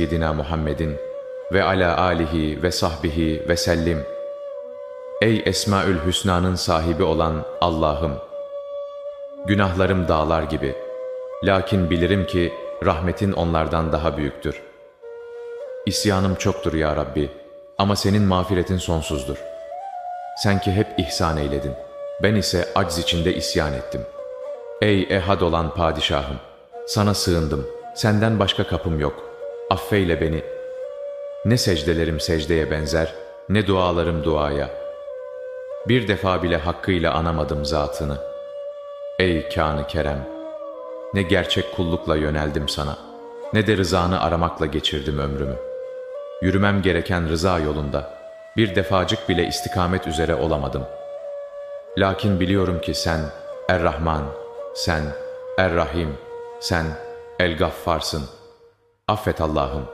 Seyyidina Muhammedin ve ala alihi ve sahbihi ve sellim. Ey Esmaül Hüsna'nın sahibi olan Allah'ım! Günahlarım dağlar gibi. Lakin bilirim ki rahmetin onlardan daha büyüktür. İsyanım çoktur ya Rabbi ama senin mağfiretin sonsuzdur. Sen ki hep ihsan eyledin. Ben ise acz içinde isyan ettim. Ey ehad olan padişahım! Sana sığındım. Senden başka kapım yok. Affeyle beni. Ne secdelerim secdeye benzer, ne dualarım duaya. Bir defa bile hakkıyla anamadım zatını. Ey kânı kerem! Ne gerçek kullukla yöneldim sana, ne de rızanı aramakla geçirdim ömrümü. Yürümem gereken rıza yolunda, bir defacık bile istikamet üzere olamadım. Lakin biliyorum ki sen Er-Rahman, sen Er-Rahim, sen El-Gaffarsın. Affet Allah'ım.